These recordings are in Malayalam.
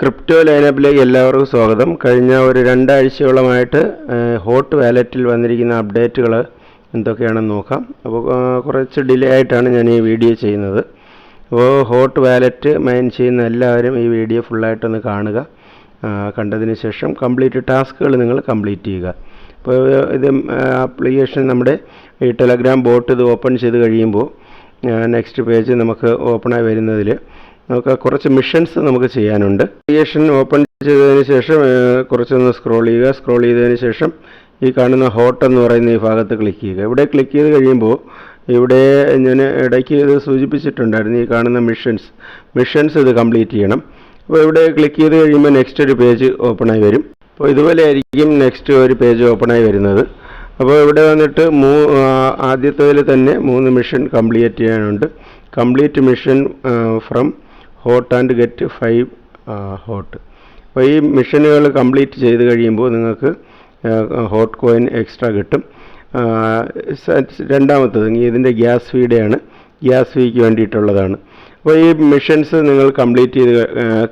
ക്രിപ്റ്റോ ലൈനപ്പിലേക്ക് എല്ലാവർക്കും സ്വാഗതം. കഴിഞ്ഞ ഒരു രണ്ടാഴ്ചയോളമായിട്ട് ഹോട്ട് വാലറ്റിൽ വന്നിരിക്കുന്ന അപ്ഡേറ്റുകൾ എന്തൊക്കെയാണെന്ന് നോക്കാം. അപ്പോൾ കുറച്ച് ഡിലേ ആയിട്ടാണ് ഞാൻ ഈ വീഡിയോ ചെയ്യുന്നത്. അപ്പോൾ ഹോട്ട് വാലറ്റ് മൈൻ ചെയ്യുന്ന എല്ലാവരും ഈ വീഡിയോ ഫുള്ളായിട്ടൊന്ന് കാണുക. കണ്ടതിന് ശേഷം കംപ്ലീറ്റ് ടാസ്കുകൾ നിങ്ങൾ കംപ്ലീറ്റ് ചെയ്യുക. അപ്പോൾ ഇത് ആപ്ലിക്കേഷൻ നമ്മുടെ ഈ ടെലഗ്രാം ബോട്ട് ഇത് ഓപ്പൺ ചെയ്ത് കഴിയുമ്പോൾ നെക്സ്റ്റ് പേജ് നമുക്ക് ഓപ്പണായി വരുന്നതിൽ നമുക്ക് കുറച്ച് മിഷൻസ് നമുക്ക് ചെയ്യാനുണ്ട്. ക്രിയേഷൻ ഓപ്പൺ ചെയ്തതിന് ശേഷം കുറച്ചൊന്ന് സ്ക്രോൾ ചെയ്യുക. സ്ക്രോൾ ചെയ്തതിന് ശേഷം ഈ കാണുന്ന ഹോട്ട് എന്ന് പറയുന്ന ഈ ഭാഗത്ത് ക്ലിക്ക് ചെയ്യുക. ഇവിടെ ക്ലിക്ക് ചെയ്ത് കഴിയുമ്പോൾ ഇവിടെ ഞാൻ ഇടയ്ക്ക് ഇത് സൂചിപ്പിച്ചിട്ടുണ്ടായിരുന്നു ഈ കാണുന്ന മിഷൻസ് മിഷൻസ് ഇത് കംപ്ലീറ്റ് ചെയ്യണം. അപ്പോൾ ഇവിടെ ക്ലിക്ക് ചെയ്ത് കഴിയുമ്പോൾ നെക്സ്റ്റ് ഒരു പേജ് ഓപ്പണായി വരും. അപ്പോൾ ഇതുപോലെ ആയിരിക്കും നെക്സ്റ്റ് ഒരു പേജ് ഓപ്പണായി വരുന്നത്. അപ്പോൾ ഇവിടെ വന്നിട്ട് മൂ ആദ്യത്തേതിൽ തന്നെ മൂന്ന് മിഷൻ കംപ്ലീറ്റ് ചെയ്യാനുണ്ട്. Complete mission from hot and get five hot അപ്പോൾ ഈ മിഷനുകൾ കംപ്ലീറ്റ് ചെയ്ത് കഴിയുമ്പോൾ നിങ്ങൾക്ക് ഹോട്ട് കോയിൻ എക്സ്ട്രാ കിട്ടും. രണ്ടാമത്തത് ഇതിന്റെ ഗ്യാസ് ഫീഡെയാണ് ഗ്യാസ് ഫീക്ക് വേണ്ടിയിട്ടുള്ളതാണ്. അപ്പോൾ ഈ മിഷൻസ് നിങ്ങൾ കംപ്ലീറ്റ് ചെയ്ത്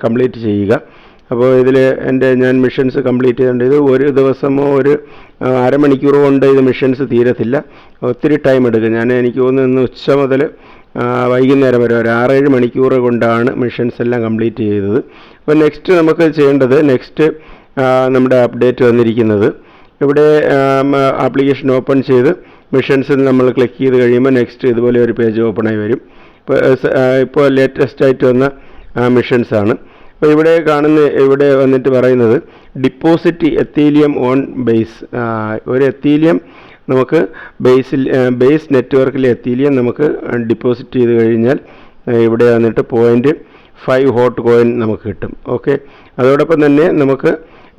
കംപ്ലീറ്റ് ചെയ്യുക. അപ്പോൾ ഇതിൽ എന്റെ ഞാൻ മിഷൻസ് കംപ്ലീറ്റ് ചെയ്തിട്ടുണ്ട് ഇത് ഒരു ദിവസമോ ഒരു അരമണിക്കൂറോ കൊണ്ട് ഇത് മിഷൻസ് തീരത്തില്ല. ഒത്തിരി ടൈം എടുക്കും. ഞാൻ എനിക്ക് തോന്നുന്നു ഇന്ന് ഉച്ച മുതൽ വൈകുന്നേരം വരെ ഒരു ആറേഴ് മണിക്കൂർ കൊണ്ടാണ് മിഷൻസ് എല്ലാം കംപ്ലീറ്റ് ചെയ്തത്. അപ്പോൾ നെക്സ്റ്റ് നമുക്ക് ചെയ്യേണ്ടത് നെക്സ്റ്റ് നമ്മുടെ അപ്ഡേറ്റ് വന്നിരിക്കുന്നത്. ഇവിടെ ആപ്ലിക്കേഷൻ ഓപ്പൺ ചെയ്ത് മിഷൻസിൽ നമ്മൾ ക്ലിക്ക് ചെയ്ത് കഴിയുമ്പോൾ നെക്സ്റ്റ് ഇതുപോലെ ഒരു പേജ് ഓപ്പണായി വരും. ഇപ്പോൾ ഇപ്പോൾ ലേറ്റസ്റ്റ് ആയിട്ട് വന്ന മിഷൻസ് ആണ്. അപ്പോൾ ഇവിടെ കാണുന്ന ഇവിടെ വന്നിട്ട് പറയുന്നത് ഡിപ്പോസിറ്റ് എത്തീലിയം ഓൺ ബേസ് ഒരു എത്തീലിയം നമുക്ക് ബേസിൽ ബേസ് നെറ്റ്വർക്കിൽ എത്തീലിയം നമുക്ക് ഡിപ്പോസിറ്റ് ചെയ്ത് കഴിഞ്ഞാൽ ഇവിടെ വന്നിട്ട് പോയിന്റ് ഫൈവ് ഹോട്ട് കോയിൻ നമുക്ക് കിട്ടും. ഓക്കെ അതോടൊപ്പം തന്നെ നമുക്ക്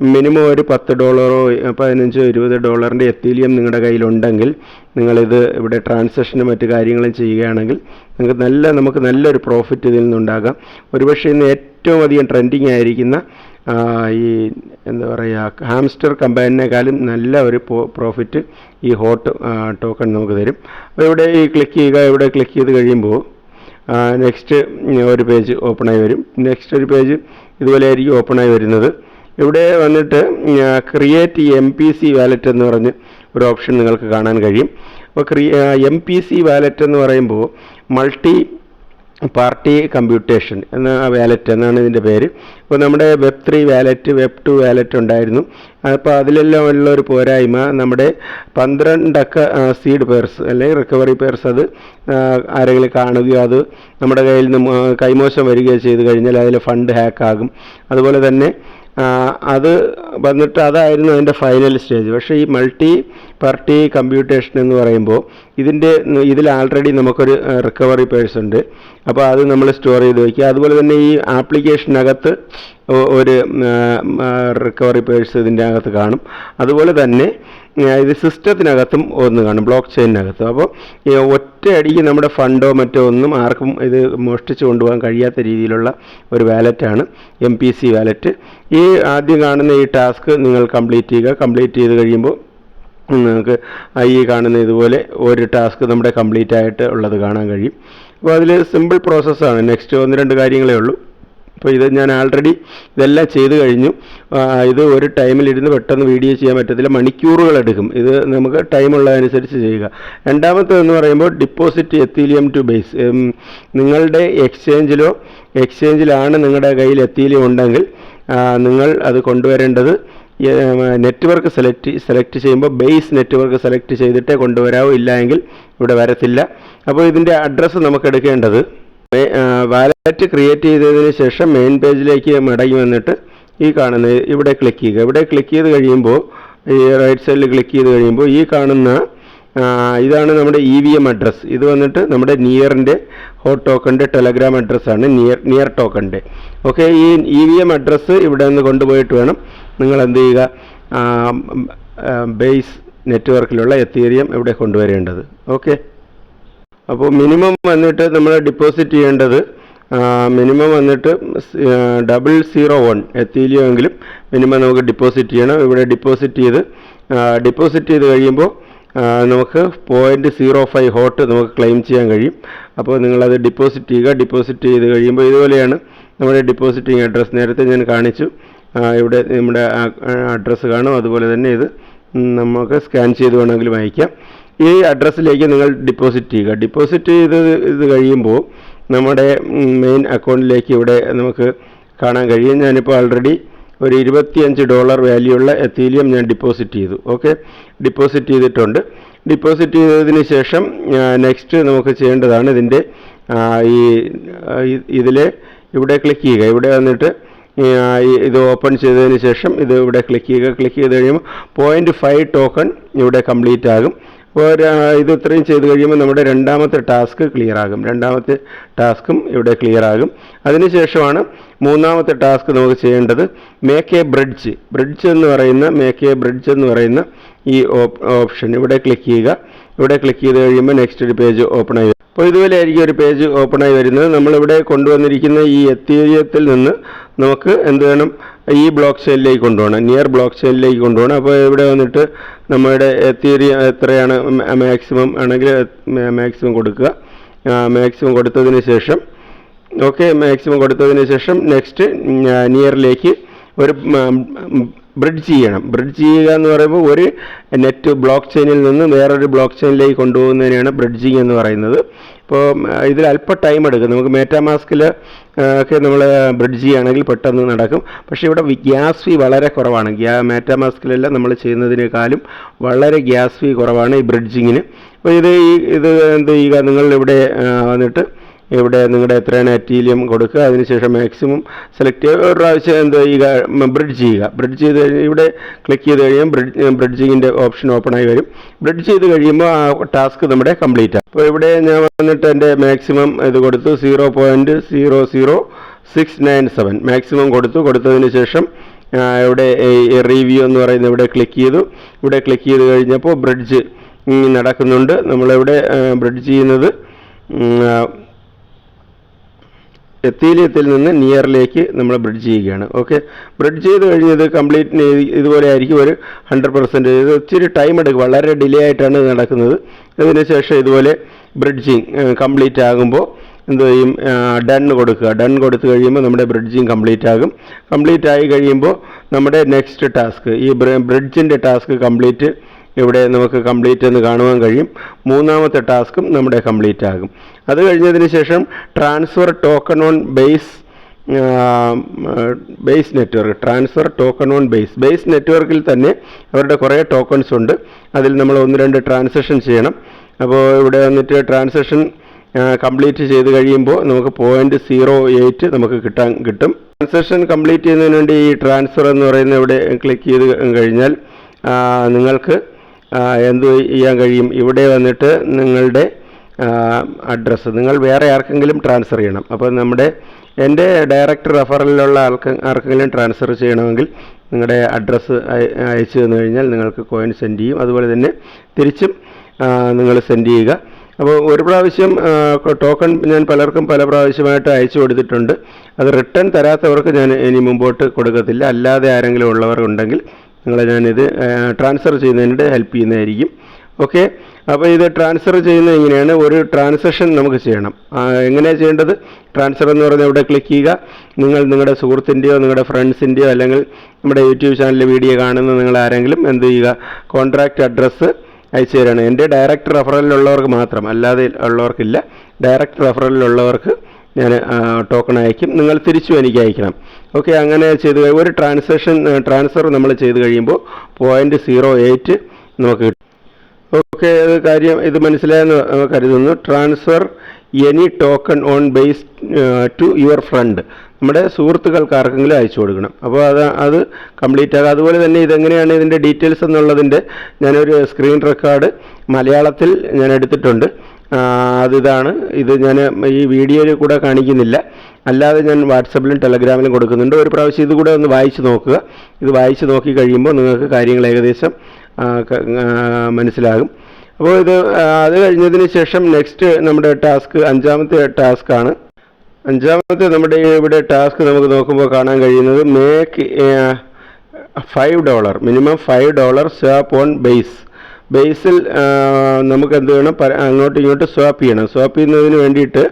മിനിമം ഒരു പത്ത് ഡോളറോ പതിനഞ്ചോ ഇരുപത് ഡോളറിന്റെ എത്തീലിയം നിങ്ങളുടെ കയ്യിലുണ്ടെങ്കിൽ നിങ്ങളിത് ഇവിടെ ട്രാൻസാക്ഷനും മറ്റു കാര്യങ്ങളും ചെയ്യുകയാണെങ്കിൽ നിങ്ങൾക്ക് നല്ല നമുക്ക് നല്ലൊരു പ്രോഫിറ്റ് ഇതിൽ നിന്നുണ്ടാകാം. ഒരുപക്ഷെ ഇന്ന് ഏറ്റവും അധികം ട്രെൻഡിങ് ആയിരിക്കുന്ന ഈ എന്താ പറയുക ഹാംസ്റ്റർ കമ്പനിനേക്കാളും നല്ല ഒരു പ്രോഫിറ്റ് ഈ ഹോട്ട് ടോക്കൺ നമുക്ക് തരും. അപ്പോൾ ഇവിടെ ഈ ക്ലിക്ക് ചെയ്യുക ഇവിടെ ക്ലിക്ക് ചെയ്ത് കഴിയുമ്പോൾ നെക്സ്റ്റ് ഒരു പേജ് ഓപ്പണായി വരും. നെക്സ്റ്റ് ഒരു പേജ് ഇതുപോലെ ആയിരിക്കും ഓപ്പണായി വരുന്നത്. ഇവിടെ വന്നിട്ട് create M P C wallet എന്ന് പറഞ്ഞ് ഒരു ഓപ്ഷൻ നിങ്ങൾക്ക് കാണാൻ കഴിയും. അപ്പോൾ ക്രിയ എം പി സി വാലറ്റ് എന്ന് പറയുമ്പോൾ മൾട്ടി പാർട്ടി കമ്പ്യൂട്ടേഷൻ എന്ന വാലറ്റ് എന്നാണ് ഇതിന്റെ പേര്. അപ്പോൾ നമ്മുടെ web three wallet web two wallet ഉണ്ടായിരുന്നു. അപ്പോൾ അതിലെല്ലാം ഉള്ള ഒരു പോരായ്മ നമ്മുടെ പന്ത്രണ്ടക്ക സീഡ് പേഴ്സ് അല്ലെങ്കിൽ റിക്കവറി പേഴ്സ് അത് ആരെങ്കിലും കാണുകയോ അത് നമ്മുടെ കയ്യിൽ നിന്ന് കൈമോശം വരികയോ ചെയ്ത് കഴിഞ്ഞാൽ അതിൽ ഫണ്ട് ഹാക്കാകും അതുപോലെ തന്നെ അത് വന്നിട്ട് അതായിരുന്നു അതിന്റെ ഫൈനൽ സ്റ്റേജ് പക്ഷേ ഈ മൾട്ടി പാർട്ടി കമ്പ്യൂട്ടേഷൻ എന്ന് പറയുമ്പോൾ ഇതിന്റെ ഇതിൽ ആൾറെഡി നമുക്കൊരു റിക്കവറി പേഴ്സ് ഉണ്ട്. അപ്പോൾ അത് നമ്മൾ സ്റ്റോർ ചെയ്ത് വയ്ക്കുക അതുപോലെ തന്നെ ഈ ആപ്ലിക്കേഷനകത്ത് ഒരു റിക്കവറി പേഴ്സ് ഇതിന്റെ അകത്ത് കാണും. അതുപോലെ തന്നെ ഇത് സിസ്റ്റത്തിനകത്തും ഒന്ന് കാണും ബ്ലോക്ക് ചെയിനകത്തും അപ്പോൾ ഒറ്റയടിക്ക് നമ്മുടെ ഫണ്ടോ മറ്റോ ഒന്നും ആർക്കും ഇത് മോഷ്ടിച്ചു കൊണ്ടുപോകാൻ കഴിയാത്ത രീതിയിലുള്ള ഒരു വാലറ്റാണ് എം പി സി വാലറ്റ്. ഈ ആദ്യം കാണുന്ന ഈ ടാസ്ക് നിങ്ങൾ കംപ്ലീറ്റ് ചെയ്യുക. കംപ്ലീറ്റ് ചെയ്ത് കഴിയുമ്പോൾ നിങ്ങൾക്ക് ഈ കാണുന്ന ഇതുപോലെ ഒരു ടാസ്ക് നമ്മുടെ കംപ്ലീറ്റ് ആയിട്ട് ഉള്ളത് കാണാൻ കഴിയും. അപ്പോൾ അതിൽ സിമ്പിൾ പ്രോസസ്സാണ്. നെക്സ്റ്റ് ഒന്ന് രണ്ട് കാര്യങ്ങളേ ഉള്ളൂ. അപ്പോൾ ഇത് ഞാൻ ആൾറെഡി ഇതെല്ലാം ചെയ്ത് കഴിഞ്ഞു. ഇത് ഒരു ടൈമിലിരുന്ന് പെട്ടെന്ന് വീഡിയോ ചെയ്യാൻ പറ്റത്തില്ല. മണിക്കൂറുകൾ എടുക്കും. ഇത് നമുക്ക് ടൈമുള്ളതനുസരിച്ച് ചെയ്യുക. രണ്ടാമത്തെന്ന് പറയുമ്പോൾ ഡിപ്പോസിറ്റ് എത്തീലിയം ടു ബേസ് നിങ്ങളുടെ എക്സ്ചേഞ്ചിലോ എക്സ്ചേഞ്ചിലാണ് നിങ്ങളുടെ കയ്യിൽ എത്തീലിയം ഉണ്ടെങ്കിൽ നിങ്ങൾ അത് കൊണ്ടുവരേണ്ടത് നെറ്റ്വർക്ക് സെലക്ട് സെലക്ട് ചെയ്യുമ്പോൾ ബേസ് നെറ്റ്വർക്ക് സെലക്ട് ചെയ്തിട്ടേ കൊണ്ടുവരാവൂ. ഇല്ല എങ്കിൽ ഇവിടെ വരത്തില്ല. അപ്പോൾ ഇതിന്റെ അഡ്രസ്സ് നമുക്ക് എടുക്കേണ്ടത് വാലറ്റ് ക്രിയേറ്റ് ചെയ്തതിന് ശേഷം മെയിൻ പേജിലേക്ക് മടങ്ങി വന്നിട്ട് ഈ കാണുന്ന ഇവിടെ ക്ലിക്ക് ചെയ്യുക. ഇവിടെ ക്ലിക്ക് ചെയ്ത് കഴിയുമ്പോൾ ഈ റൈറ്റ് സൈഡിൽ ക്ലിക്ക് ചെയ്ത് കഴിയുമ്പോൾ ഈ കാണുന്ന ഇതാണ് നമ്മുടെ ഇ വി എം അഡ്രസ്സ് ഇത് വന്നിട്ട് നമ്മുടെ നിയറിന്റെ ഹോട്ട് ടോക്കണിന്റെ ടെലഗ്രാം അഡ്രസ്സാണ് നിയർ നിയർ ടോക്കണിന്റെ ഓക്കെ ഈ ഇ വി എം അഡ്രസ്സ് ഇവിടെ നിന്ന് കൊണ്ടുപോയിട്ട് വേണം നിങ്ങൾ എന്ത് ചെയ്യുക? ബേസ് നെറ്റ്വർക്കിലുള്ള എത്തീരിയം ഇവിടെ കൊണ്ടുവരേണ്ടത്. ഓക്കെ അപ്പോൾ മിനിമം വന്നിട്ട് നമ്മൾ ഡിപ്പോസിറ്റ് ചെയ്യേണ്ടത് മിനിമം വന്നിട്ട് ഡബിൾ സീറോ വൺ എത്തിയില്ലയോ എങ്കിലും മിനിമം നമുക്ക് ഡിപ്പോസിറ്റ് ചെയ്യണം. ഇവിടെ ഡിപ്പോസിറ്റ് ചെയ്ത് ഡിപ്പോസിറ്റ് ചെയ്ത് കഴിയുമ്പോൾ നമുക്ക് പോയിന്റ് സീറോ ഫൈവ് ഹോട്ട് നമുക്ക് ക്ലെയിം ചെയ്യാൻ കഴിയും. അപ്പോൾ നിങ്ങളത് ഡിപ്പോസിറ്റ് ചെയ്യുക. ഡിപ്പോസിറ്റ് ചെയ്ത് കഴിയുമ്പോൾ ഇതുപോലെയാണ് നമ്മുടെ ഡിപ്പോസിറ്റിംഗ് അഡ്രസ്സ് നേരത്തെ ഞാൻ കാണിച്ചു. ഇവിടെ നമ്മുടെ അഡ്രസ്സ് കാണും. അതുപോലെ തന്നെ ഇത് നമുക്ക് സ്കാൻ ചെയ്ത് വേണമെങ്കിലും അയക്കാം. ഈ അഡ്രസ്സിലേക്ക് നിങ്ങൾ ഡിപ്പോസിറ്റ് ചെയ്യുക. ഡിപ്പോസിറ്റ് ചെയ്ത് ഇത് കഴിയുമ്പോൾ നമ്മുടെ മെയിൻ അക്കൗണ്ടിലേക്ക് ഇവിടെ നമുക്ക് കാണാൻ കഴിയും. ഞാനിപ്പോൾ ആൾറെഡി ഒരു ഇരുപത്തിയഞ്ച് ഡോളർ വാല്യൂ ഉള്ള എത്തീലിയം ഞാൻ ഡിപ്പോസിറ്റ് ചെയ്തു. ഓക്കെ ഡിപ്പോസിറ്റ് ചെയ്തിട്ടുണ്ട്. ഡിപ്പോസിറ്റ് ചെയ്തതിന് ശേഷം നെക്സ്റ്റ് നമുക്ക് ചെയ്യേണ്ടതാണ് ഇതിന്റെ ഈ ഇതിൽ ഇവിടെ ക്ലിക്ക് ചെയ്യുക. ഇവിടെ വന്നിട്ട് ഇത് ഓപ്പൺ ചെയ്തതിന് ശേഷം ഇത് ഇവിടെ ക്ലിക്ക് ചെയ്യുക. ക്ലിക്ക് ചെയ്ത് കഴിയുമ്പോൾ പോയിന്റ് ഫൈവ് ടോക്കൺ ഇവിടെ കംപ്ലീറ്റ് ആകും. ഇത് ഇത്രയും ചെയ്ത് കഴിയുമ്പോൾ നമ്മുടെ രണ്ടാമത്തെ ടാസ്ക് ക്ലിയർ ആകും. രണ്ടാമത്തെ ടാസ്കും ഇവിടെ ക്ലിയർ ആകും. അതിനുശേഷമാണ് മൂന്നാമത്തെ ടാസ്ക് നമുക്ക് ചെയ്യേണ്ടത് മേക്ക് എ ബ്രിഡ്ജ് ബ്രിഡ്ജ് എന്ന് പറയുന്ന മേക്ക് എ ബ്രിഡ്ജ് എന്ന് പറയുന്ന ഈ ഓപ്ഷൻ ഇവിടെ ക്ലിക്ക് ചെയ്യുക. ഇവിടെ ക്ലിക്ക് ചെയ്ത് കഴിയുമ്പോൾ നെക്സ്റ്റ് ഒരു പേജ് ഓപ്പൺ ആയി. അപ്പോൾ ഇതുപോലെ ആയിരിക്കും ഒരു പേജ് ഓപ്പൺ ആയി വരുന്നത്. നമ്മളിവിടെ കൊണ്ടുവന്നിരിക്കുന്ന ഈ എത്തീരിയത്തിൽ നിന്ന് നമുക്ക് എന്ത് വേണം? ഈ ബ്ലോക്ക് ചെയിനിലേക്ക് കൊണ്ടുപോകണം. നിയർ ബ്ലോക്ക് ചെയിനിലേക്ക് കൊണ്ടുപോകണം. അപ്പോൾ ഇവിടെ വന്നിട്ട് നമ്മുടെ തിയറി എത്രയാണ്? മാക്സിമം ആണെങ്കിൽ മാക്സിമം കൊടുക്കുക. മാക്സിമം കൊടുത്തതിന് ശേഷം ഓക്കെ മാക്സിമം കൊടുത്തതിന് ശേഷം നെക്സ്റ്റ് നിയറിലേക്ക് ഒരു ബ്രിഡ്ജ് ചെയ്യണം. ബ്രിഡ്ജ് ചെയ്യുക എന്ന് പറയുമ്പോൾ ഒരു നെറ്റ് ബ്ലോക്ക് ചെയിനിൽ നിന്ന് വേറൊരു ബ്ലോക്ക് ചെയിനിലേക്ക് കൊണ്ടുപോകുന്നതിനാണ് ബ്രിഡ്ജിങ് എന്ന് പറയുന്നത്. ഇപ്പോൾ ഇതിൽ അല്പം ടൈം എടുക്കും. നമുക്ക് മേറ്റാമാസ്കിൽ ഒക്കെ നമ്മൾ ബ്രിഡ്ജ് ചെയ്യുകയാണെങ്കിൽ പെട്ടെന്ന് നടക്കും. പക്ഷേ ഇവിടെ ഗ്യാസ് ഫീ വളരെ കുറവാണ്. ഗ്യാ മേറ്റാമാസ്കിലെല്ലാം നമ്മൾ ചെയ്യുന്നതിനേക്കാളും വളരെ ഗ്യാസ് ഫീ കുറവാണ് ഈ ബ്രിഡ്ജിങ്ങിന് അപ്പോൾ ഇത് ഈ ഇത് എന്ത് ചെയ്യുക? നിങ്ങൾ ഇവിടെ വന്നിട്ട് ഇവിടെ നിങ്ങളുടെ എത്രയാണ് അറ്റീലിയം കൊടുക്കുക അതിനുശേഷം മാക്സിമം സെലക്ട് ചെയ്യുക. ഒരു പ്രാവശ്യം എന്ത് ചെയ്യുക ബ്രിഡ്ജ് ചെയ്യുക. ബ്രിഡ്ജ് ചെയ്ത് കഴിഞ്ഞ് ഇവിടെ ക്ലിക്ക് ചെയ്ത് കഴിയുമ്പോൾ ബ്രിഡ്ജ് ബ്രിഡ്ജിങ്ങിന്റെ ഓപ്ഷൻ ഓപ്പൺ ആയി വരും. ബ്രിഡ്ജ് ചെയ്ത് കഴിയുമ്പോൾ ആ ടാസ്ക് നമ്മുടെ കംപ്ലീറ്റ് ആകും അപ്പോൾ ഇവിടെ ഞാൻ വന്നിട്ട് എന്റെ മാക്സിമം ഇത് കൊടുത്തു zero point zero zero six nine seven maximum കൊടുത്തു. കൊടുത്തതിന് ശേഷം ഇവിടെ റിവ്യൂ എന്ന് പറയുന്നത് ഇവിടെ ക്ലിക്ക് ചെയ്തു. ഇവിടെ ക്ലിക്ക് ചെയ്ത് കഴിഞ്ഞപ്പോൾ ബ്രിഡ്ജ് നടക്കുന്നുണ്ട്. നമ്മളിവിടെ ബ്രിഡ്ജ് ചെയ്യുന്നത് എത്തീലിയത്തിൽ നിന്ന് നിയറിലേക്ക് നമ്മൾ ബ്രിഡ് ചെയ്യുകയാണ്. ഓക്കെ ബ്രിഡ് ചെയ്ത് കഴിഞ്ഞത് കംപ്ലീറ്റ് ഇതുപോലെ ആയിരിക്കും ഒരു ഹൺഡ്രഡ് പെർസെന്റ് ഇത് ഒത്തിരി ടൈം എടുക്കും. വളരെ ഡിലേ ആയിട്ടാണ് നടക്കുന്നത്. അതിന് ശേഷം ഇതുപോലെ ബ്രിഡ്ജിങ് കംപ്ലീറ്റ് ആകുമ്പോൾ എന്ത് ചെയ്യും? ഡൺ കൊടുക്കുക. ഡൺ കൊടുത്തു കഴിയുമ്പോൾ നമ്മുടെ ബ്രിഡ്ജിങ് കംപ്ലീറ്റ് ആകും. കംപ്ലീറ്റ് ആയി കഴിയുമ്പോൾ നമ്മുടെ നെക്സ്റ്റ് ടാസ്ക് ഈ ബ്രിഡ്ജിന്റെ ടാസ്ക് കംപ്ലീറ്റ് ഇവിടെ നമുക്ക് കംപ്ലീറ്റ് എന്ന് കാണുവാൻ കഴിയും. മൂന്നാമത്തെ ടാസ്കും നമ്മുടെ കംപ്ലീറ്റ് ആകും. അത് കഴിഞ്ഞതിന് ശേഷം transfer token on base base network transfer token on base base നെറ്റ്വർക്കിൽ തന്നെ അവരുടെ കുറേ ടോക്കൺസ് ഉണ്ട്. അതിൽ നമ്മൾ ഒന്ന് രണ്ട് ട്രാൻസാക്ഷൻ ചെയ്യണം. അപ്പോൾ ഇവിടെ വന്നിട്ട് ട്രാൻസാക്ഷൻ കംപ്ലീറ്റ് ചെയ്ത് കഴിയുമ്പോൾ നമുക്ക് പോയിന്റ് സീറോ എയ്റ്റ് നമുക്ക് കിട്ടാൻ കിട്ടും. ട്രാൻസാക്ഷൻ കംപ്ലീറ്റ് ചെയ്യുന്നതിന് വേണ്ടി ഈ ട്രാൻസ്ഫർ എന്ന് പറയുന്ന ഇവിടെ ക്ലിക്ക് ചെയ്ത് കഴിഞ്ഞാൽ നിങ്ങൾക്ക് എന്ത് ചെയ്യാൻ കഴിയും? ഇവിടെ വന്നിട്ട് നിങ്ങളുടെ അഡ്രസ്സ് നിങ്ങൾ വേറെ ആർക്കെങ്കിലും ട്രാൻസ്ഫർ ചെയ്യണം. അപ്പോൾ നമ്മുടെ എന്റെ ഡയറക്റ്റ് റെഫറലിലുള്ള ആൾക്ക് ആർക്കെങ്കിലും ട്രാൻസ്ഫർ ചെയ്യണമെങ്കിൽ നിങ്ങളുടെ അഡ്രസ്സ് അയച്ചു തന്നു കഴിഞ്ഞാൽ നിങ്ങൾക്ക് കോയിൻ സെൻഡ് ചെയ്യും. അതുപോലെ തന്നെ തിരിച്ചും നിങ്ങൾ സെൻഡ് ചെയ്യുക. അപ്പോൾ ഒരു പ്രാവശ്യം ടോക്കൺ ഞാൻ പലർക്കും പല പ്രാവശ്യമായിട്ട് അയച്ചു കൊടുത്തിട്ടുണ്ട്. അത് റിട്ടേൺ തരാത്തവർക്ക് ഞാൻ ഇനി മുമ്പോട്ട് കൊടുക്കത്തില്ല. അല്ലാതെ ആരെങ്കിലും ഉള്ളവർ ഉണ്ടെങ്കിൽ നിങ്ങളെ ഞാനിത് ട്രാൻസ്ഫർ ചെയ്യുന്നതിനിടെ ഹെൽപ്പ് ചെയ്യുന്നതായിരിക്കും. ഓക്കെ അപ്പോൾ ഇത് ട്രാൻസ്ഫർ ചെയ്യുന്നത് എങ്ങനെയാണ്? ഒരു ട്രാൻസാക്ഷൻ നമുക്ക് ചെയ്യണം. എങ്ങനെയാണ് ചെയ്യേണ്ടത്? ട്രാൻസ്ഫർ എന്ന് പറഞ്ഞാൽ ഇവിടെ ക്ലിക്ക് ചെയ്യുക. നിങ്ങൾ നിങ്ങളുടെ സുഹൃത്തിന്റെയോ നിങ്ങളുടെ ഫ്രണ്ട്സിന്റെയോ അല്ലെങ്കിൽ നമ്മുടെ യൂട്യൂബ് ചാനലിലെ വീഡിയോ കാണുന്ന നിങ്ങൾ ആരെങ്കിലും എന്ത് ചെയ്യുക? കോൺട്രാക്റ്റ് അഡ്രസ്സ് അയച്ചു തരാണ് എന്റെ ഡയറക്റ്റ് റെഫറലിലുള്ളവർക്ക് മാത്രം അല്ലാതെ ഉള്ളവർക്കില്ല. ഡയറക്റ്റ് റെഫറലിലുള്ളവർക്ക് ഞാൻ ടോക്കൺ അയക്കും. നിങ്ങൾ തിരിച്ചു എനിക്ക് അയക്കണം. ഓക്കെ അങ്ങനെ ചെയ്ത് ഒരു ട്രാൻസാക്ഷൻ ട്രാൻസ്ഫർ നമ്മൾ ചെയ്ത് കഴിയുമ്പോൾ പോയിന്റ് സീറോ എയ്റ്റ് നമുക്ക് കിട്ടും. ഓക്കെ കാര്യം ഇത് മനസ്സിലായെന്ന് കരുതുന്നു. Transfer any token on base to your friend നമ്മുടെ സുഹൃത്തുക്കൾക്ക് ആർക്കെങ്കിലും അയച്ചു കൊടുക്കണം. അപ്പോൾ അത് അത് കംപ്ലീറ്റ് ആകാം. അതുപോലെ തന്നെ ഇതെങ്ങനെയാണ് ഇതിന്റെ ഡീറ്റെയിൽസ് എന്നുള്ളതിന്റെ ഞാനൊരു സ്ക്രീൻ റെക്കോർഡ് മലയാളത്തിൽ ഞാൻ എടുത്തിട്ടുണ്ട്. അതിതാണ്. ഇത് ഞാൻ ഈ വീഡിയോയിൽ കൂടെ കാണിക്കുന്നില്ല. അല്ലാതെ ഞാൻ വാട്സപ്പിലും ടെലഗ്രാമിലും കൊടുക്കുന്നുണ്ട്. ഒരു പ്രാവശ്യം ഇത് കൂടെ ഒന്ന് വായിച്ച് നോക്കുക. ഇത് വായിച്ച് നോക്കി കഴിയുമ്പോൾ നിങ്ങൾക്ക് കാര്യങ്ങൾ ഏകദേശം മനസ്സിലാകും. അപ്പോൾ ഇത് അത് കഴിഞ്ഞതിന് ശേഷം നെക്സ്റ്റ് നമ്മുടെ ടാസ്ക് അഞ്ചാമത്തെ ടാസ്ക്കാണ്. അഞ്ചാമത്തെ നമ്മുടെ ഇവിടെ ടാസ്ക് നമുക്ക് നോക്കുമ്പോൾ കാണാൻ കഴിയുന്നത് make five dollar minimum five dollar swap on base. ബേസിൽ നമുക്ക് എന്ത് വേണം അങ്ങോട്ടും ഇങ്ങോട്ടും സ്വാപ്പ് ചെയ്യണം. സ്വാപ്പ് ചെയ്യുന്നതിന് വേണ്ടിയിട്ട്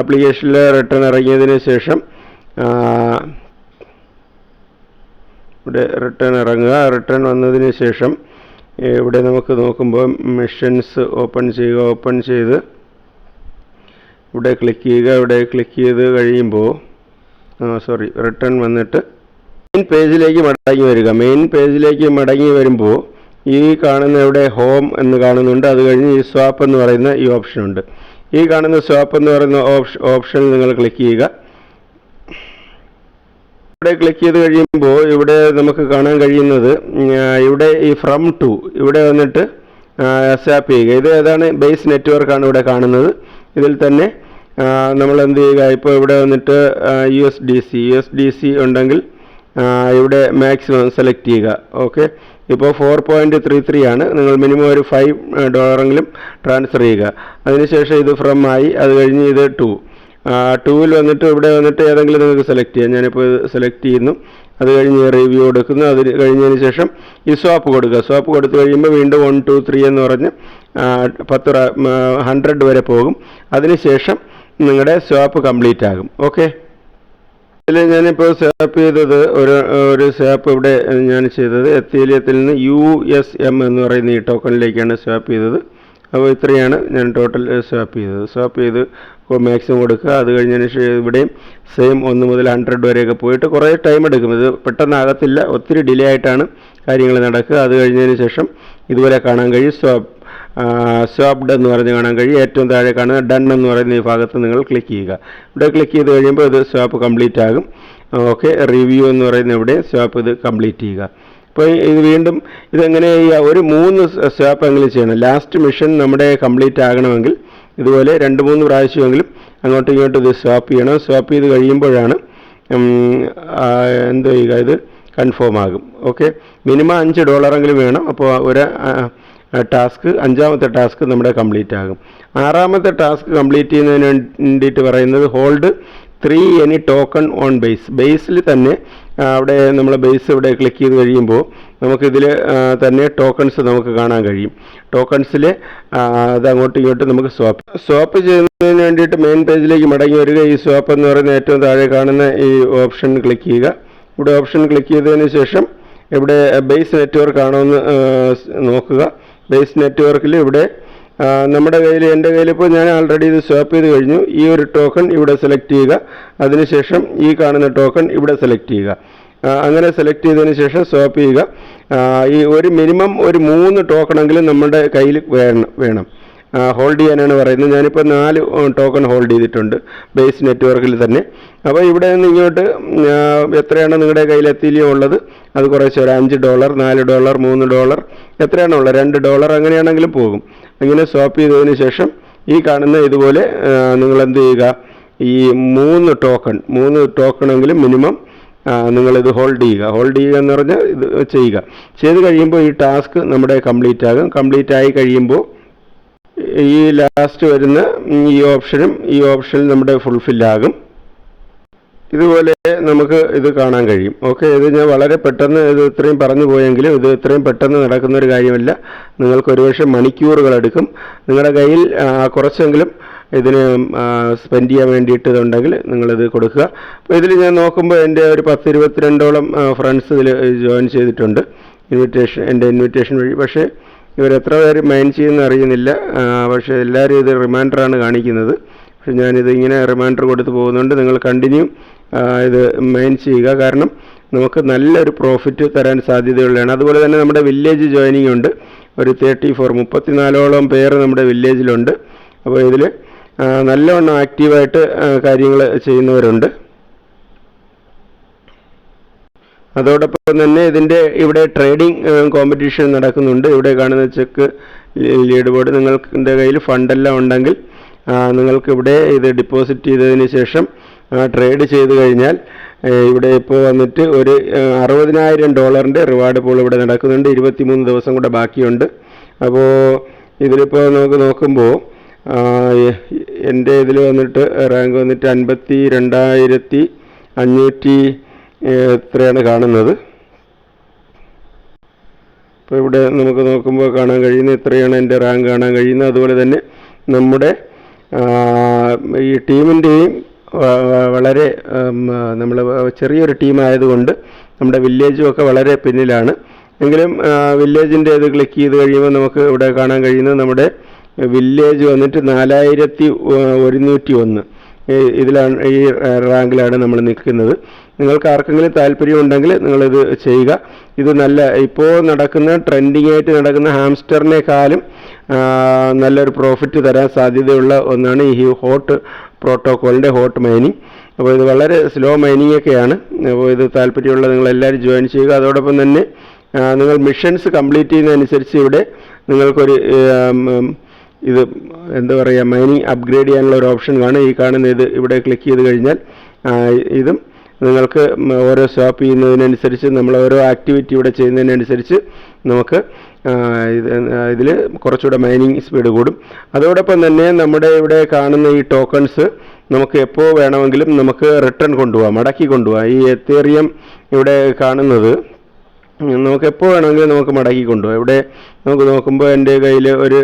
ആപ്ലിക്കേഷനിൽ റിട്ടേൺ ഇറങ്ങിയതിന് ശേഷം ഇവിടെ റിട്ടേൺ ഇറങ്ങുക. റിട്ടേൺ വന്നതിന് ശേഷം ഇവിടെ നമുക്ക് നോക്കുമ്പോൾ മെഷീൻസ് ഓപ്പൺ ചെയ്യുക ഓപ്പൺ ചെയ്ത് ഇവിടെ ക്ലിക്ക് ചെയ്യുക. ഇവിടെ ക്ലിക്ക് ചെയ്ത് കഴിയുമ്പോൾ സോറി റിട്ടേൺ വന്നിട്ട് മെയിൻ പേജിലേക്ക് മടങ്ങി വരിക. മെയിൻ പേജിലേക്ക് മടങ്ങി വരുമ്പോൾ ഈ കാണുന്ന ഇവിടെ ഹോം എന്ന് കാണുന്നുണ്ട്. അത് കഴിഞ്ഞ് ഈ സ്വാപ്പ് എന്ന് പറയുന്ന ഈ ഓപ്ഷൻ ഉണ്ട്. ഈ കാണുന്ന സ്വാപ്പ് എന്ന് പറയുന്ന ഓപ്ഷൻ ഓപ്ഷനിൽ നിങ്ങൾ ക്ലിക്ക് ചെയ്യുക. ഇവിടെ ക്ലിക്ക് ചെയ്ത് കഴിയുമ്പോൾ ഇവിടെ നമുക്ക് കാണാൻ കഴിയുന്നത് ഇവിടെ ഈ ഫ്രം ടു ഇവിടെ വന്നിട്ട് സ്വാപ്പ് ചെയ്യുക. ഇത് ഏതാണ്? ബേസ് നെറ്റ്വർക്കാണ് ഇവിടെ കാണുന്നത്. ഇതിൽ തന്നെ നമ്മൾ എന്ത് ചെയ്യുക? ഇപ്പോൾ ഇവിടെ വന്നിട്ട് U S D C U S D C ഉണ്ടെങ്കിൽ ഇവിടെ മാക്സിമം സെലക്ട് ചെയ്യുക. ഓക്കെ ഇപ്പോൾ ഫോർ പോയിന്റ് ത്രീ ത്രീ ആണ്. നിങ്ങൾ മിനിമം ഒരു ഫൈവ് ഡോളറെങ്കിലും ട്രാൻസ്ഫർ ചെയ്യുക. അതിനുശേഷം ഇത് ഫ്രം ആയി അത് കഴിഞ്ഞ് ഇത് ടു ടൂവിൽ വന്നിട്ട് ഇവിടെ വന്നിട്ട് ഏതെങ്കിലും നിങ്ങൾക്ക് സെലക്ട് ചെയ്യാം. ഞാനിപ്പോൾ ഇത് സെലക്ട് ചെയ്യുന്നു. അത് കഴിഞ്ഞ് റിവ്യൂ കൊടുക്കുന്നു. അത് കഴിഞ്ഞതിന് ശേഷം ഈ സ്വാപ്പ് കൊടുക്കുക. സ്വാപ്പ് കൊടുത്തു കഴിയുമ്പോൾ വീണ്ടും വൺ ടു ത്രീ എന്ന് പറഞ്ഞ് പത്ത് ഹൺഡ്രഡ് വരെ പോകും. അതിനുശേഷം നിങ്ങളുടെ സ്വാപ്പ് കംപ്ലീറ്റ് ആകും. ഓക്കെ ഇതിൽ ഞാനിപ്പോൾ സ്വാപ്പ് ചെയ്തത് ഒരു ഒരു സ്വാപ്പ് ഇവിടെ ഞാൻ ചെയ്തത്. എത്തീലിയത്തിൽ നിന്ന് യു എസ് എം എന്ന് പറയുന്ന ഈ ടോക്കണിലേക്കാണ് സ്വാപ്പ് ചെയ്തത്. അപ്പോൾ ഇത്രയാണ് ഞാൻ ടോട്ടൽ സ്വാപ്പ് ചെയ്തത്. സ്വാപ്പ് ചെയ്ത് മാക്സിമം കൊടുക്കുക. അത് കഴിഞ്ഞതിന് ശേഷം ഇവിടെയും സെയിം ഒന്ന് മുതൽ ഹൺഡ്രഡ് വരെയൊക്കെ പോയിട്ട് കുറേ ടൈം എടുക്കും. ഇത് പെട്ടെന്നാകത്തില്ല ഒത്തിരി ഡിലേ ആയിട്ടാണ് കാര്യങ്ങൾ നടക്കുക. അത് കഴിഞ്ഞതിന് ശേഷം ഇതുപോലെ കാണാൻ കഴിയും. സ്വാപ്പ് സ്വാപ്ഡ് എന്ന് പറഞ്ഞ് കാണാൻ കഴിയും. ഏറ്റവും താഴെ കാണുന്ന ഡൺ എന്ന് പറയുന്ന ഈ ഭാഗത്ത് നിങ്ങൾ ക്ലിക്ക് ചെയ്യുക. ഇവിടെ ക്ലിക്ക് ചെയ്ത് കഴിയുമ്പോൾ ഇത് സ്വാപ്പ് കംപ്ലീറ്റ് ആകും. ഓക്കെ റിവ്യൂ എന്ന് പറയുന്ന ഇവിടെ സ്വാപ്പ് ഇത് കംപ്ലീറ്റ് ചെയ്യുക. അപ്പോൾ ഇത് വീണ്ടും ഇതെങ്ങനെ ഒരു മൂന്ന് സ്വാപ്പ് എങ്കിലും ചെയ്യണം. ലാസ്റ്റ് മിഷൻ നമ്മുടെ കംപ്ലീറ്റ് ആകണമെങ്കിൽ ഇതുപോലെ രണ്ട് മൂന്ന് പ്രാവശ്യമെങ്കിലും അങ്ങോട്ടും ഇങ്ങോട്ടും ഇത് സ്വാപ്പ് ചെയ്യണം. സ്വാപ്പ് ചെയ്ത് കഴിയുമ്പോഴാണ് എന്ത് ചെയ്യുക ഇത് കൺഫേം ആകും. ഓക്കെ മിനിമം അഞ്ച് ഡോളറെങ്കിലും വേണം. അപ്പോൾ ഒരു ടാസ്ക് അഞ്ചാമത്തെ ടാസ്ക് നമ്മുടെ കംപ്ലീറ്റ് ആകും. ആറാമത്തെ ടാസ്ക് കംപ്ലീറ്റ് ചെയ്യുന്നതിന് വേണ്ടിയിട്ട് പറയുന്നത് hold three any token on base. ബേസിൽ തന്നെ അവിടെ നമ്മൾ ബേസ് ഇവിടെ ക്ലിക്ക് ചെയ്ത് കഴിയുമ്പോൾ നമുക്കിതിൽ തന്നെ ടോക്കൺസ് നമുക്ക് കാണാൻ കഴിയും. ടോക്കൺസിൽ അത് അങ്ങോട്ടും ഇങ്ങോട്ടും നമുക്ക് സ്വാപ്പ് സ്വാപ്പ് ചെയ്യുന്നതിന് വേണ്ടിയിട്ട് മെയിൻ പേജിലേക്ക് മടങ്ങി വരിക. ഈ സ്വാപ്പ് എന്ന് പറയുന്ന ഏറ്റവും താഴെ കാണുന്ന ഈ ഓപ്ഷൻ ക്ലിക്ക് ചെയ്യുക. ഇവിടെ ഓപ്ഷൻ ക്ലിക്ക് ചെയ്തതിന് ശേഷം ഇവിടെ ബേസ് നെറ്റ്വർക്ക് ആണോ എന്ന് നോക്കുക. ബേസ് നെറ്റ്വർക്കിൽ ഇവിടെ നമ്മുടെ കയ്യിൽ എന്റെ കയ്യിൽ ഇപ്പോൾ ഞാൻ ആൾറെഡി ഇത് സ്വാപ്പ് ചെയ്ത് കഴിഞ്ഞു. ഈ ഒരു ടോക്കൺ ഇവിടെ സെലക്ട് ചെയ്യുക. അതിനുശേഷം ഈ കാണുന്ന ടോക്കൺ ഇവിടെ സെലക്ട് ചെയ്യുക. അങ്ങനെ സെലക്ട് ചെയ്തതിന് ശേഷം സ്വാപ്പ് ചെയ്യുക. ഈ ഒരു മിനിമം ഒരു മൂന്ന് ടോക്കണെങ്കിലും നമ്മുടെ കയ്യിൽ വേണം വേണം. ഹോൾഡ് ചെയ്യാനാണ് പറയുന്നത്. ഞാനിപ്പോൾ നാല് ടോക്കൺ ഹോൾഡ് ചെയ്തിട്ടുണ്ട്. ബേസ് നെറ്റ്വർക്കിൽ തന്നെ. അപ്പോൾ ഇവിടെ നിന്ന് ഇങ്ങോട്ട് എത്രയാണോ നിങ്ങളുടെ കയ്യിൽ എത്തിയില്ലയോ ഉള്ളത്? അത് കുറേശ്ശെ ഒരു അഞ്ച് ഡോളർ നാല് ഡോളർ മൂന്ന് ഡോളർ എത്രയാണോ ഉള്ളത്? രണ്ട് ഡോളർ അങ്ങനെയാണെങ്കിലും പോകും. അങ്ങനെ സ്വാപ്പ് ചെയ്തതിന് ശേഷം ഈ കാണുന്ന ഇതുപോലെ നിങ്ങൾ എന്ത് ചെയ്യുക? ഈ മൂന്ന് ടോക്കൺ മൂന്ന് ടോക്കണെങ്കിലും മിനിമം നിങ്ങളിത് ഹോൾഡ് ചെയ്യുക. ഹോൾഡ് ചെയ്യുക എന്ന് പറഞ്ഞാൽ ഇത് ചെയ്യുക. ചെയ്ത് കഴിയുമ്പോൾ ഈ ടാസ്ക് നമ്മുടെ കംപ്ലീറ്റ് ആകും. കംപ്ലീറ്റ് ആയി കഴിയുമ്പോൾ ഈ ലാസ്റ്റ് വരുന്ന ഈ ഓപ്ഷനും ഈ ഓപ്ഷനും നമ്മുടെ ഫുൾഫില്ലാകും ഇതുപോലെ നമുക്ക് ഇത് കാണാൻ കഴിയും. ഓക്കെ ഇത് ഞാൻ വളരെ പെട്ടെന്ന് ഇത് ഇത്രയും പറഞ്ഞു പോയെങ്കിലും ഇത് ഇത്രയും പെട്ടെന്ന് നടക്കുന്ന ഒരു കാര്യമല്ല. നിങ്ങൾക്ക് ഒരുപക്ഷെ മണിക്കൂറുകൾ എടുക്കും. നിങ്ങളുടെ കയ്യിൽ കുറച്ചെങ്കിലും ഇതിന് സ്പെൻഡ് ചെയ്യാൻ വേണ്ടിയിട്ട് ഇതുണ്ടെങ്കിൽ നിങ്ങളിത് കൊടുക്കുക. അപ്പോൾ ഇതിൽ ഞാൻ നോക്കുമ്പോൾ എന്റെ ഒരു പത്ത് ഇരുപത്തിരണ്ടോളം ഫ്രണ്ട്സ് ഇതിൽ ജോയിൻ ചെയ്തിട്ടുണ്ട്. ഇൻവിറ്റേഷൻ എന്റെ ഇൻവിറ്റേഷൻ വഴി. പക്ഷേ ഇവരെത്ര പേര് മൈൻഡ് ചെയ്യുന്ന അറിയുന്നില്ല. പക്ഷേ എല്ലാവരും ഇത് റിമൈൻഡറാണ് കാണിക്കുന്നത്. പക്ഷേ ഞാനിത് ഇങ്ങനെ റിമൈൻഡർ കൊടുത്ത് പോകുന്നുണ്ട്. നിങ്ങൾ കണ്ടിന്യൂ ഇത് മെയിൻ ചെയ്യുക. കാരണം നമുക്ക് നല്ലൊരു പ്രോഫിറ്റ് തരാൻ സാധ്യതയുള്ളതാണ്. അതുപോലെ തന്നെ നമ്മുടെ വില്ലേജ് ജോയിനിങ് ഉണ്ട്. ഒരു തേർട്ടി ഫോർ മുപ്പത്തിനാലോളം പേർ നമ്മുടെ വില്ലേജിലുണ്ട് അപ്പോൾ ഇതിൽ നല്ലവണ്ണം ആക്റ്റീവായിട്ട് കാര്യങ്ങൾ ചെയ്യുന്നവരുണ്ട്. അതോടൊപ്പം തന്നെ ഇതിന്റെ ഇവിടെ ട്രേഡിംഗ് കോമ്പറ്റീഷൻ നടക്കുന്നുണ്ട്. ഇവിടെ കാണുന്ന ചെക്ക് ലീഡ് ബോർഡ് നിങ്ങളുടെ കയ്യിൽ ഫണ്ടെല്ലാം ഉണ്ടെങ്കിൽ നിങ്ങൾക്ക് ഇവിടെ ഇത് ഡിപ്പോസിറ്റ് ചെയ്തതിന് ശേഷം ട്രേഡ് ചെയ്ത് കഴിഞ്ഞാൽ ഇവിടെ ഇപ്പോൾ വന്നിട്ട് ഒരു അറുപതിനായിരം ഡോളറിന്റെ റിവാർഡ് പോൾ ഇവിടെ നടക്കുന്നുണ്ട്. ഇരുപത്തിമൂന്ന് ദിവസം കൂടെ ബാക്കിയുണ്ട്. അപ്പോൾ ഇതിലിപ്പോൾ നമുക്ക് നോക്കുമ്പോൾ എന്റെ ഇതിൽ വന്നിട്ട് റാങ്ക് വന്നിട്ട് അൻപത്തി രണ്ടായിരത്തി അഞ്ഞൂറ്റി എത്രയാണ് കാണുന്നത്? ഇപ്പോൾ ഇവിടെ നമുക്ക് നോക്കുമ്പോൾ കാണാൻ കഴിയുന്ന എത്രയാണ് എന്റെ റാങ്ക് കാണാൻ കഴിയുന്നത്. അതുപോലെ തന്നെ നമ്മുടെ ഈ ടീമിന്റെയും വളരെ നമ്മൾ ചെറിയൊരു ടീം ആയതുകൊണ്ട് നമ്മുടെ വില്ലേജും ഒക്കെ വളരെ പിന്നിലാണ്. എങ്കിലും വില്ലേജിന്റെ ഇത് ക്ലിക്ക് ചെയ്ത് കഴിയുമ്പോൾ നമുക്ക് ഇവിടെ കാണാൻ കഴിയുന്നത് നമ്മുടെ വില്ലേജ് വന്നിട്ട് നാലായിരത്തി ഒരുന്നൂറ്റി ഒന്ന്. ഇതിലാണ് ഈ റാങ്കിലാണ് നമ്മൾ നിൽക്കുന്നത്. നിങ്ങൾക്ക് ആർക്കെങ്കിലും താല്പര്യമുണ്ടെങ്കിൽ നിങ്ങളിത് ചെയ്യുക. ഇത് നല്ല ഇപ്പോൾ നടക്കുന്ന ട്രെൻഡിങ് ആയിട്ട് നടക്കുന്ന ഹാംസ്റ്ററിനേക്കാളും നല്ലൊരു പ്രോഫിറ്റ് തരാൻ സാധ്യതയുള്ള ഒന്നാണ് ഈ ഹോട്ട് പ്രോട്ടോക്കോളിന്റെ ഹോട്ട് മൈനിങ്. അപ്പോൾ ഇത് വളരെ സ്ലോ മൈനിങ് ഒക്കെയാണ്. അപ്പോൾ ഇത് താല്പര്യമുള്ള നിങ്ങളെല്ലാവരും ജോയിൻ ചെയ്യുക. അതോടൊപ്പം തന്നെ നിങ്ങൾ മിഷൻസ് കംപ്ലീറ്റ് ചെയ്യുന്നതനുസരിച്ച് ഇവിടെ നിങ്ങൾക്കൊരു ഇത് എന്താ പറയുക മൈനിങ് അപ്ഗ്രേഡ് ചെയ്യാനുള്ള ഒരു ഓപ്ഷൻ കാണും. ഈ കാണുന്ന ഇത് ഇവിടെ ക്ലിക്ക് ചെയ്ത് കഴിഞ്ഞാൽ ഇതും നിങ്ങൾക്ക് ഓരോ സ്വാപ്പ് ചെയ്യുന്നതിനനുസരിച്ച് നമ്മൾ ഓരോ ആക്ടിവിറ്റി ഇവിടെ ചെയ്യുന്നതിനനുസരിച്ച് നമുക്ക് ഇത് ഇതിൽ കുറച്ചുകൂടെ മൈനിങ് സ്പീഡ് കൂടും. അതോടൊപ്പം തന്നെ നമ്മുടെ ഇവിടെ കാണുന്ന ഈ ടോക്കൺസ് നമുക്ക് എപ്പോൾ വേണമെങ്കിലും നമുക്ക് റിട്ടേൺ കൊണ്ടുപോകാം മടക്കി കൊണ്ടുപോകാം. ഈ എത്തേറിയം ഇവിടെ കാണുന്നത് നമുക്ക് എപ്പോൾ വേണമെങ്കിലും നമുക്ക് മടക്കി കൊണ്ടുപോകാം. ഇവിടെ നമുക്ക് നോക്കുമ്പോൾ എന്റെ കയ്യിൽ ഒരു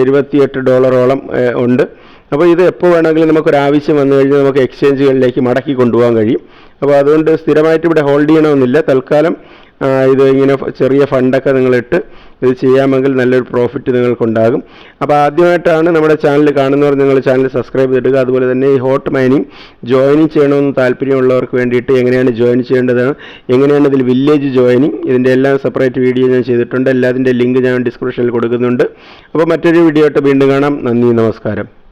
ഇരുപത്തിയെട്ട് ഡോളറോളം ഉണ്ട്. അപ്പോൾ ഇത് എപ്പോൾ വേണമെങ്കിലും നമുക്കൊരു ആവശ്യം വന്നു കഴിഞ്ഞാൽ നമുക്ക് എക്സ്ചേഞ്ചുകളിലേക്ക് മടക്കി കൊണ്ടുപോകാൻ കഴിയും. അപ്പോൾ അതുകൊണ്ട് സ്ഥിരമായിട്ട് ഇവിടെ ഹോൾഡ് ചെയ്യണമെന്നില്ല. തൽക്കാലം ഇത് ഇങ്ങനെ ചെറിയ ഫണ്ടൊക്കെ നിങ്ങളിട്ട് ഇത് ചെയ്യാമെങ്കിൽ നല്ലൊരു പ്രോഫിറ്റ് നിങ്ങൾക്കുണ്ടാകും. അപ്പോൾ ആദ്യമായിട്ടാണ് നമ്മുടെ ചാനൽ കാണുന്നവർ നിങ്ങൾ ചാനൽ സബ്സ്ക്രൈബ് ചെയ്തിടുക. അതുപോലെ തന്നെ ഈ ഹോട്ട് മൈനിങ് ജോയിനിങ് ചെയ്യണമെന്ന് താല്പര്യമുള്ളവർക്ക് വേണ്ടിയിട്ട് എങ്ങനെയാണ് ജോയിൻ ചെയ്യേണ്ടത് എങ്ങനെയാണ് ഇതിൽ വില്ലേജ് ജോയിനിങ് ഇതിന്റെ എല്ലാം സെപ്പറേറ്റ് വീഡിയോ ഞാൻ ചെയ്തിട്ടുണ്ട്. എല്ലാത്തിന്റെ ലിങ്ക് ഞാൻ ഡിസ്ക്രിപ്ഷനിൽ കൊടുക്കുന്നുണ്ട്. അപ്പോൾ മറ്റൊരു വീഡിയോ ആയിട്ട് വീണ്ടും കാണാം. നന്ദി നമസ്കാരം.